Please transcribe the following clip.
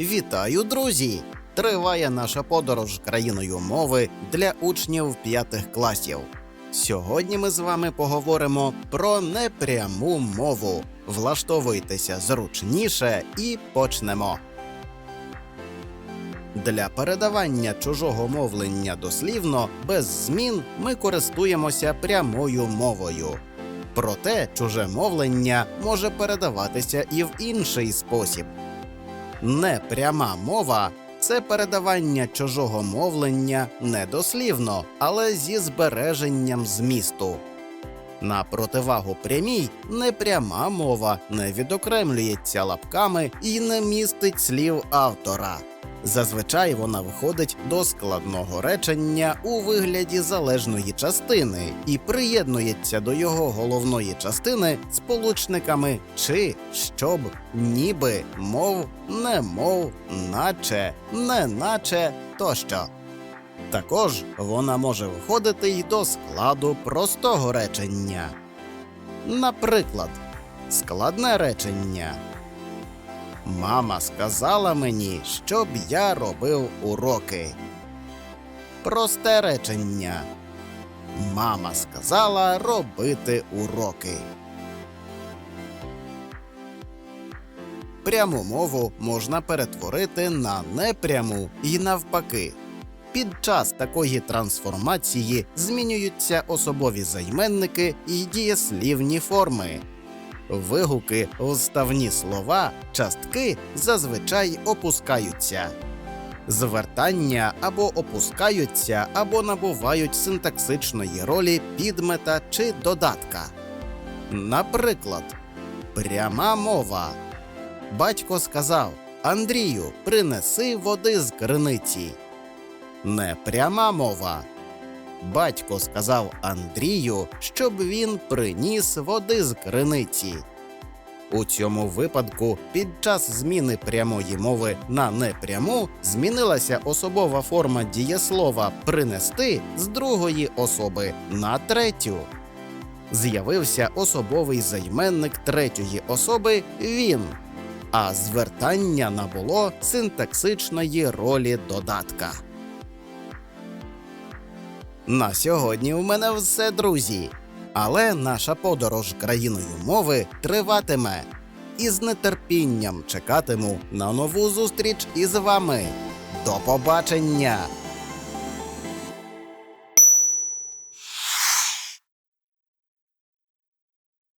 Вітаю, друзі! Триває наша подорож країною мови для учнів п'ятих класів. Сьогодні ми з вами поговоримо про непряму мову. Влаштовуйтеся зручніше і почнемо. Для передавання чужого мовлення дослівно без змін ми користуємося прямою мовою. Проте чуже мовлення може передаватися і в інший спосіб. Непряма мова це передавання чужого мовлення не дослівно, але зі збереженням змісту. На противагу прямій непряма мова не відокремлюється лапками і не містить слів автора. Зазвичай вона виходить до складного речення у вигляді залежної частини і приєднується до його головної частини сполучниками чи, щоб, ніби, мов, немов, наче, неначе тощо. Також вона може виходити й до складу простого речення. Наприклад, складне речення. Мама сказала мені, щоб я робив уроки. Просте речення. Мама сказала робити уроки. Пряму мову можна перетворити на непряму і навпаки. Під час такої трансформації змінюються особові займенники і дієслівні форми. Вигуки, вставні слова, частки зазвичай опускаються. Звертання або опускаються, або набувають синтаксичної ролі підмета чи додатка. Наприклад, пряма мова. Батько сказав: Андрію, принеси води з криниці. Непряма мова. Батько сказав Андрію, щоб він приніс води з криниці. У цьому випадку під час зміни прямої мови на непряму змінилася особова форма дієслова принести з другої особи на третю. З'явився особовий займенник третьої особи він, а звертання набуло синтаксичної ролі додатка. На сьогодні в мене все, друзі. Але наша подорож країною мови триватиме. І з нетерпінням чекатиму на нову зустріч із вами. До побачення!